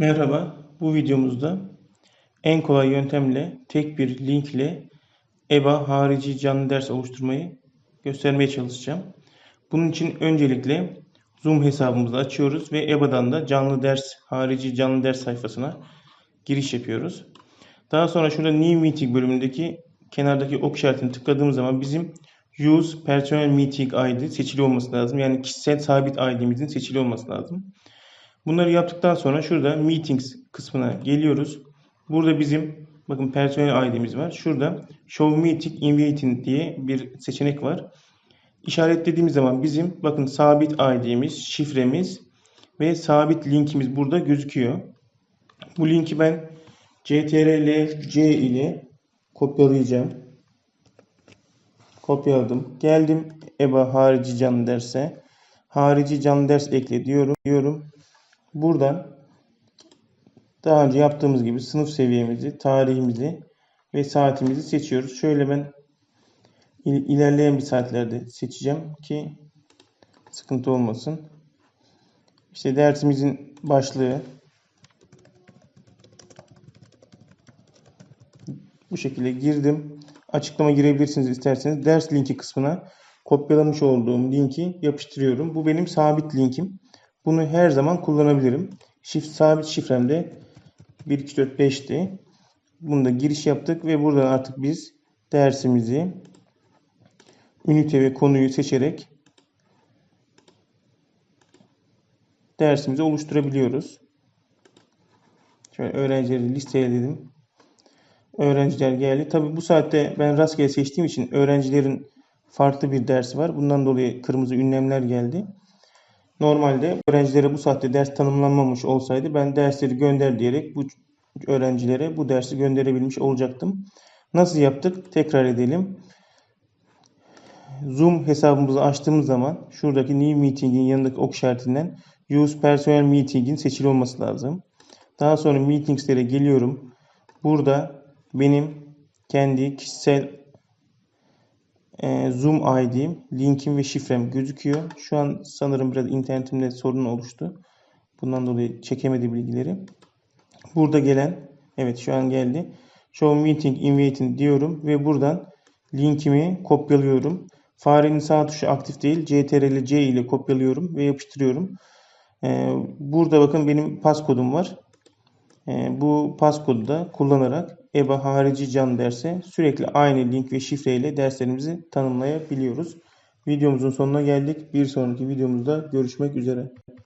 Merhaba, bu videomuzda en kolay yöntemle tek bir link ile EBA harici canlı ders oluşturmayı göstermeye çalışacağım. Bunun için öncelikle Zoom hesabımızı açıyoruz ve EBA'dan da canlı ders, harici canlı ders sayfasına giriş yapıyoruz. Daha sonra şurada New Meeting bölümündeki kenardaki ok işaretini tıkladığımız zaman bizim Use Personal Meeting ID seçili olması lazım. Yani kişisel sabit ID'mizin seçili olması lazım. Bunları yaptıktan sonra şurada Meetings kısmına geliyoruz. Burada bizim bakın personel ID'miz var. Şurada Show Meeting Inviting diye bir seçenek var. İşaretlediğimiz zaman bizim bakın sabit ID'miz, şifremiz ve sabit linkimiz burada gözüküyor. Bu linki ben CTRL-C ile kopyalayacağım. Kopyaladım. Geldim EBA harici canlı derse. Harici canlı ders ekle diyorum. diyorum. Buradan daha önce yaptığımız gibi sınıf seviyemizi, tarihimizi ve saatimizi seçiyoruz. Şöyle ben il- ilerleyen bir saatlerde seçeceğim ki sıkıntı olmasın. İşte dersimizin başlığı bu şekilde girdim. Açıklama girebilirsiniz isterseniz. Ders linki kısmına kopyalamış olduğum linki yapıştırıyorum. Bu benim sabit linkim. Bunu her zaman kullanabilirim. Şif, sabit şifrem de 1, 2, 4, 5'ti. Bunda giriş yaptık ve buradan artık biz dersimizi ünite ve konuyu seçerek dersimizi oluşturabiliyoruz. Şöyle öğrencileri listeledim. Öğrenciler geldi. Tabi bu saatte ben rastgele seçtiğim için öğrencilerin farklı bir dersi var. Bundan dolayı kırmızı ünlemler geldi. Normalde öğrencilere bu saatte ders tanımlanmamış olsaydı ben dersleri gönder diyerek bu öğrencilere bu dersi gönderebilmiş olacaktım. Nasıl yaptık? Tekrar edelim. Zoom hesabımızı açtığımız zaman şuradaki New Meeting'in yanındaki ok işaretinden Use Personal Meeting'in seçili olması lazım. Daha sonra Meetings'lere geliyorum. Burada benim kendi kişisel e, Zoom ID'm, linkim ve şifrem gözüküyor. Şu an sanırım biraz internetimde sorun oluştu. Bundan dolayı çekemedi bilgileri. Burada gelen, evet şu an geldi. Show Meeting Inviting diyorum ve buradan linkimi kopyalıyorum. Farenin sağ tuşu aktif değil. CTRL C ile kopyalıyorum ve yapıştırıyorum. Ee, burada bakın benim pas kodum var. Ee, bu pas kodu da kullanarak EBA harici can derse sürekli aynı link ve şifre ile derslerimizi tanımlayabiliyoruz. Videomuzun sonuna geldik. Bir sonraki videomuzda görüşmek üzere.